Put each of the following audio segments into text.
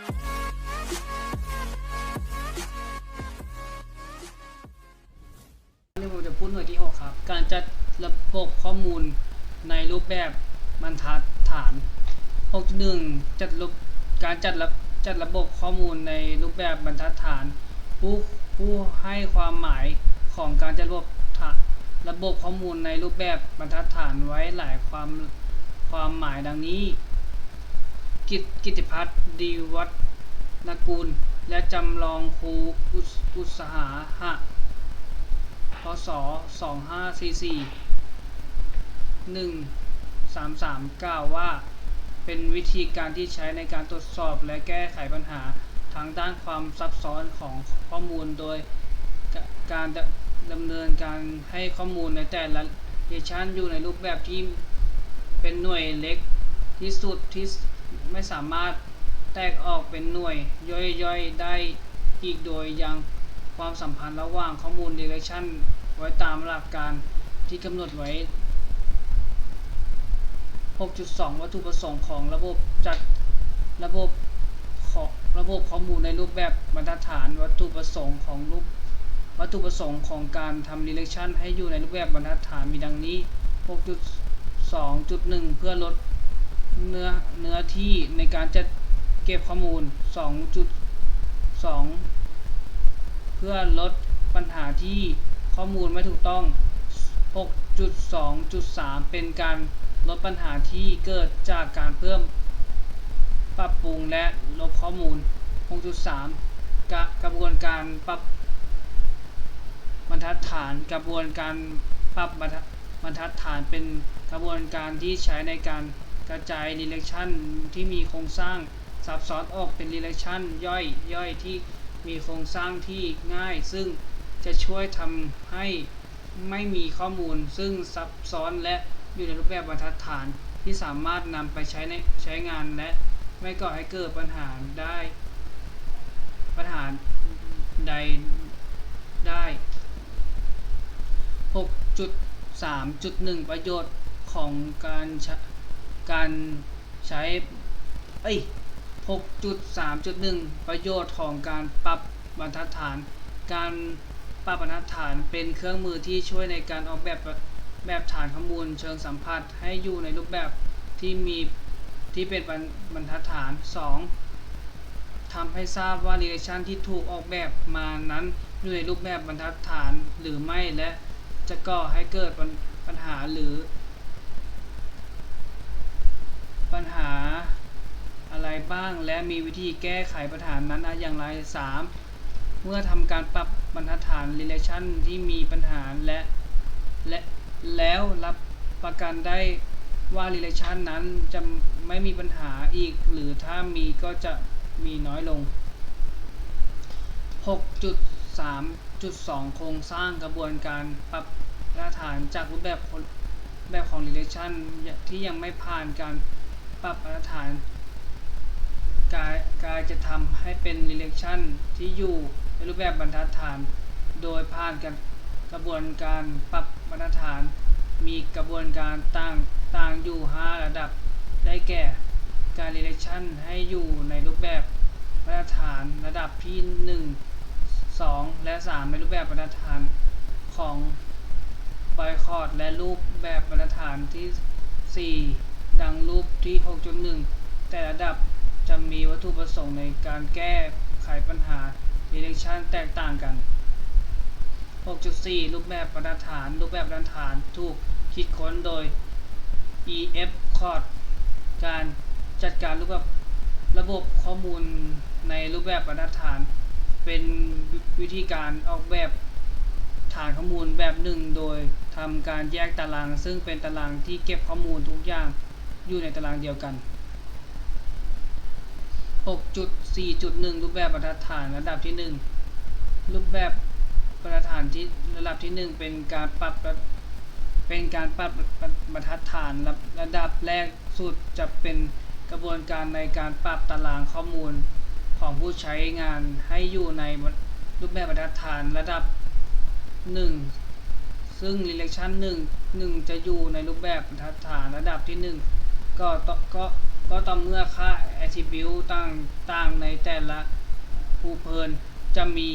นี่องผมจะพูดหน่วยที่ 6 ครับ การจัดระบบข้อมูลในรูปแบบบรรทัดฐาน 6.1 จัดระบบการจัดระจัดระบบข้อมูลในรูปแบบบรรทัดฐาน ผู้ผู้ให้ความหมายของการจัดระบบระบบข้อมูลในรูปแบบบรรทัดฐานไว้หลายความความหมายดังนี้ กิตกิติพัฒน์ดีวัฒนกูล และจำลองครูอุสอุตสาหะพศ2544 133กล่าวว่า เป็นวิธีการที่ใช้ในการตรวจสอบและแก้ไขปัญหาทางด้านความซับซ้อนของข้อมูลโดยการดำเนินการให้ข้อมูลในแต่ละเรชันอยู่ในรูปแบบที่เป็นหน่วยเล็กที่สุดที่ ไม่สามารถแตกออกเป็นหน่วยย่อยๆ ได้อีกโดยยังความสัมพันธ์ระหว่างข้อมูล direction ไว้ตามหลักการที่กำหนดไว้ 6.2 วัตถุประสงค์ของระบบจัดระบบของระบบข้อมูลในรูปแบบบรรทัดฐาน วัตถุประสงค์ของรูปวัตถุประสงค์ของการทำ direction ให้อยู่ในรูปแบบบรรทัดฐานมีดังนี้ 6.2.1 เพื่อลด เนื้อเนื้อที่ในการจัดเก็บข้อมูล 2.2 เพื่อลดปัญหาที่ข้อมูลไม่ถูกต้อง 6.2.3 เป็นการลดปัญหาที่เกิดจากการเพิ่ม ปรับปรุงและลบข้อมูล 6.3กะกระบวนการปรับบรรทัดฐานกระบวนการปรับบรรทัดบรรทัดฐานเป็นกระบวนการที่ใช้ในการ กระจาย direction ที่มีโครงสร้างซับซ้อนออกเป็น direction ย่อยย่อยที่มีโครงสร้างที่ง่าย ซึ่งจะช่วยทำให้ไม่มีข้อมูล ซึ่งซับซ้อนและอยู่ในรูปแบบบรรทัดฐานที่สามารถนำไปใช้ในใช้งานและไม่ก่อให้เกิดปัญหาได้ปัญหาใดได้ 6.3.1 ประโยชน์ของการ การใช้เอ้ย6.3.1 ประโยชน์ของการปรับบรรทัดฐาน การปรับบรรทัดฐานเป็นเครื่องมือที่ช่วยในการออกแบบแบบฐานข้อมูลเชิงสัมผัสให้อยู่ในรูปแบบที่มีที่เป็นบรรบรรทัดฐาน 2. ทำให้ทราบว่า direction ที่ถูกออกแบบมานั้นอยู่ในรูปแบบบรรทัดฐานหรือไม่และจะก่อให้เกิดปัญหาหรือ ปัญหา อะไรบ้างและมีวิธีแก้ไขปัญหานั้นอย่างไร 3. เมื่อทำการปรับบรรทัดฐาน relation ที่มีปัญหาและและแล้วรับประกันได้ว่า relation นั้นจะไม่มีปัญหาอีก หรือถ้ามีก็จะมีน้อยลง 6.3.2 โครงสร้างกระบวนการปรับรรทัดฐานจากรูปแบบแบบของ relation ที่ยังไม่ผ่านการปรับบรรทัดฐาน กายกายจะทำให้เป็น direction ที่อยู่ในรูปแบบบรรทัดฐาน โดยผ่านกันกระบวนการปรับบรรทัดฐาน มีกระบวนการต่างต่างอยู่ 5 ระดับ ได้แก่การ direction ให้อยู่ในรูปแบบบรรทัดฐานระดับที่ 1 2 และ 3 ในรูปแบบบรรทัดฐานของไบคอร์ดและรูปแบบบรรทัดฐานที่ 4 ดังรูปที่ 6.1 แต่ระดับ จะมีวัตถุประสงค์ในการแก้ไขปัญหา direction แตกต่างกัน 6.4 รูปแบบบรรทัดฐาน รูปแบบบรรทัดฐานถูกคิดค้นโดย EF c o d การจัดการรูปแบบระบบข้อมูลในรูปแบบบรรทัดฐาน เป็นวิธีการออกแบบฐานข้อมูลแบบหนึ่งโดยทำการแยกตาราง ซึ่งเป็นตารางที่เก็บข้อมูลทุกอย่างอยู่ในตารางเดียวกัน 6.4.1 รูปแบบบรรทัดฐานระดับที่ 1 รูปแบบบรรทัดฐานที่ระดับที่ 1 เป็นการปรับเป็นการปรับบรรทัดฐานระระดับแรกสุดจะเป็นกระบวนการในการปรับตารางข้อมูลของผู้ใช้งานให้อยู่ในรูปแบบบรรทัดฐานระดับ 1 ซึ่ง direction 1 1 จะอยู่ในรูปแบบบรรทัดฐานระดับที่ 1 ก็ตก็ ก็ต่อเมื่อค่า attribute ต่างๆในแต่ละผู้เพลินจะมี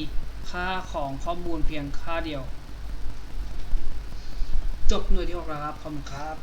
ค่าของข้อมูลเพียงค่าเดียว จบหน่วยที่6แล้วครับ ขอบคุณครับ